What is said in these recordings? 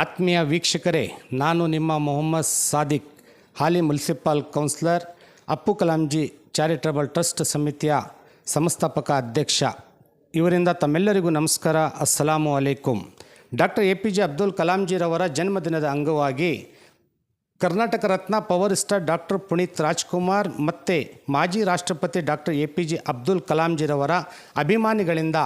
ಆತ್ಮೀಯ ವೀಕ್ಷಕರೇ, ನಾನು ನಿಮ್ಮ ಮೊಹಮ್ಮದ್ ಸಾದಿಕ್, ಹಾಲಿ municipal councillor, Appu Kalamji charitable trust ಸಮಿತಿಯ ಸಂಸ್ಥಾಪಕ ಅಧ್ಯಕ್ಷ. ಇವರಿಂದ ತಮ್ಮೆಲ್ಲರಿಗೂ ನಮಸ್ಕಾರ, ಅಸ್ಸಲಾಮು ಅಲೈಕುಂ. Doctor A P J Abdul ಕಲಾಂಜಿರವರ ಜನ್ಮದಿನದ ಅಂಗವಾಗಿ Karnataka Ratna power star doctor Puneeth Rajkumar ಮತ್ತು ಮಾಜಿ ರಾಷ್ಟ್ರಪತಿ doctor A P J Abdul ಕಲಾಂಜಿರವರ ಅಭಿಮಾನಿಗಳಿಂದ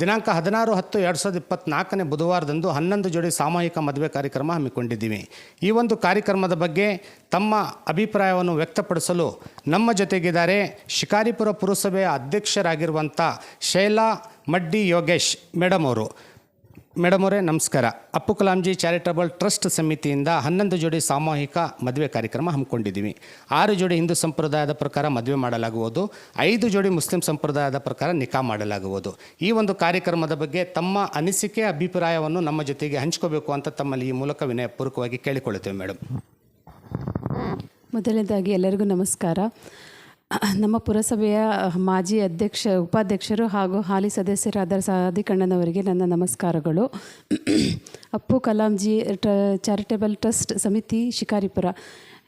ದಿನಾಂಕ ಹದಿನಾರು ಹತ್ತು ಎರಡು ಸಾವಿರದ ಇಪ್ಪತ್ತ್ನಾಲ್ಕನೇ ಬುಧವಾರದಂದು ಹನ್ನೊಂದು ಜೋಡಿ ಸಾಮೂಹಿಕ ಮದುವೆ ಕಾರ್ಯಕ್ರಮ ಹಮ್ಮಿಕೊಂಡಿದ್ದೀವಿ. ಈ ಒಂದು ಕಾರ್ಯಕ್ರಮದ ಬಗ್ಗೆ ತಮ್ಮ ಅಭಿಪ್ರಾಯವನ್ನು ವ್ಯಕ್ತಪಡಿಸಲು ನಮ್ಮ ಜೊತೆಗಿದ್ದಾರೆ ಶಿಕಾರಿಪುರ ಪುರಸಭೆಯ ಅಧ್ಯಕ್ಷರಾಗಿರುವಂಥ ಶೈಲಾ ಮಡ್ಡಿ ಯೋಗೇಶ್ ಮೇಡಮ್ ಅವರು. ಮೇಡಮ್ ಅವರೇ, ನಮಸ್ಕಾರ. ಅಪ್ಪು ಕಲಾಂಜಿ ಚಾರಿಟಬಲ್ ಟ್ರಸ್ಟ್ ಸಮಿತಿಯಿಂದ ಹನ್ನೊಂದು ಜೋಡಿ ಸಾಮೂಹಿಕ ಮದುವೆ ಕಾರ್ಯಕ್ರಮ ಹಮ್ಮಿಕೊಂಡಿದ್ದೀವಿ. ಆರು ಜೋಡಿ ಹಿಂದೂ ಸಂಪ್ರದಾಯದ ಪ್ರಕಾರ ಮದುವೆ ಮಾಡಲಾಗುವುದು. ಐದು ಜೋಡಿ ಮುಸ್ಲಿಂ ಸಂಪ್ರದಾಯದ ಪ್ರಕಾರ ನಿಖಾ ಮಾಡಲಾಗುವುದು. ಈ ಒಂದು ಕಾರ್ಯಕ್ರಮದ ಬಗ್ಗೆ ತಮ್ಮ ಅನಿಸಿಕೆ, ಅಭಿಪ್ರಾಯವನ್ನು ನಮ್ಮ ಜೊತೆಗೆ ಹಂಚ್ಕೋಬೇಕು ಅಂತ ತಮ್ಮಲ್ಲಿ ಈ ಮೂಲಕ ವಿನಯಪೂರ್ವಕವಾಗಿ ಕೇಳಿಕೊಳ್ಳುತ್ತೇವೆ ಮೇಡಮ್. ಮೊದಲನೇದಾಗಿ ಎಲ್ಲರಿಗೂ ನಮಸ್ಕಾರ. ನಮ್ಮ ಪುರಸಭೆಯ ಮಾಜಿ ಅಧ್ಯಕ್ಷ, ಉಪಾಧ್ಯಕ್ಷರು ಹಾಗೂ ಹಾಲಿ ಸದಸ್ಯರಾದ ಸಾದಿಕಣ್ಣನವರಿಗೆ ನನ್ನ ನಮಸ್ಕಾರಗಳು. ಅಪ್ಪು ಕಲಾಂಜಿ ಟ, ಚಾರಿಟೇಬಲ್ ಟ್ರಸ್ಟ್ ಸಮಿತಿ ಶಿಕಾರಿಪುರ.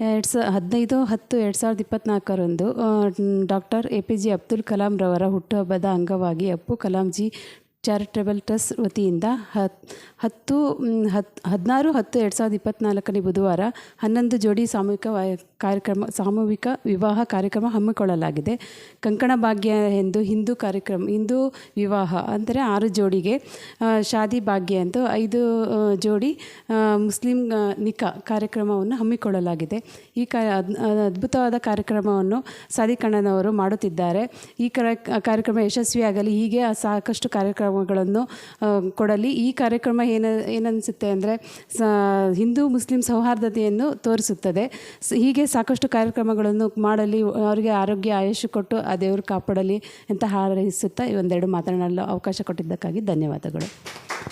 ಎರಡು ಸ, ಹದಿನೈದು ಹತ್ತು ಎರಡು ಸಾವಿರದ ಇಪ್ಪತ್ತ್ನಾಲ್ಕರಂದು doctor A P J Abdul ಕಲಾಂರವರ ಹುಟ್ಟುಹಬ್ಬದ ಅಂಗವಾಗಿ ಅಪ್ಪು ಕಲಾಂಜಿ ಚಾರಿಟಬಲ್ ಟ್ರಸ್ಟ್ ವತಿಯಿಂದ ಹತ್, ಹತ್ತು ಹತ್, ಹದಿನಾರು, ಹತ್ತು ಎರಡು ಸಾವಿರದ ಇಪ್ಪತ್ತ್ನಾಲ್ಕನೇ ಬುಧವಾರ ಹನ್ನೊಂದು ಜೋಡಿ ಸಾಮೂಹಿಕ ಕಾರ್ಯಕ್ರಮ, ಸಾಮೂಹಿಕ ವಿವಾಹ ಕಾರ್ಯಕ್ರಮ ಹಮ್ಮಿಕೊಳ್ಳಲಾಗಿದೆ. ಕಂಕಣ ಭಾಗ್ಯ ಎಂದು ಹಿಂದೂ ಕಾರ್ಯಕ್ರಮ, ಹಿಂದೂ ವಿವಾಹ ಅಂದರೆ ಆರು ಜೋಡಿಗೆ ಶಾದಿ ಭಾಗ್ಯ ಎಂದು ಐದು ಜೋಡಿ ಮುಸ್ಲಿಂ ನಿಕಾ ಕಾರ್ಯಕ್ರಮವನ್ನು ಹಮ್ಮಿಕೊಳ್ಳಲಾಗಿದೆ. ಈ ಅದ್ಭುತವಾದ ಕಾರ್ಯಕ್ರಮವನ್ನು ಸಾದಿಕಣ್ಣನವರು ಮಾಡುತ್ತಿದ್ದಾರೆ. ಈ ಕರ ಕಾರ್ಯಕ್ರಮ ಯಶಸ್ವಿಯಾಗಲಿ, ಹೀಗೆ ಸಾಕಷ್ಟು ಕಾರ್ಯಕ್ರಮಗಳನ್ನು ಕೊಡಲಿ. ಈ ಕಾರ್ಯಕ್ರಮ ಏನ ಏನನ್ನಿಸುತ್ತೆ ಅಂದರೆ, ಸ, ಹಿಂದೂ ಮುಸ್ಲಿಂ ಸೌಹಾರ್ದತೆಯನ್ನು ತೋರಿಸುತ್ತದೆ. ಹೀಗೆ ಸಾಕಷ್ಟು ಕಾರ್ಯಕ್ರಮಗಳನ್ನು ಮಾಡಲಿ, ಅವರಿಗೆ ಆರೋಗ್ಯ ಆಯುಷ್ಯ ಕೊಟ್ಟು ಆ ದೇವರು ಕಾಪಾಡಲಿ ಅಂತ ಹಾರೈಸುತ್ತಾ ಈ ಒಂದೆರಡು ಮಾತನಾಡಲು ಅವಕಾಶ ಕೊಟ್ಟಿದ್ದಕ್ಕಾಗಿ ಧನ್ಯವಾದಗಳು.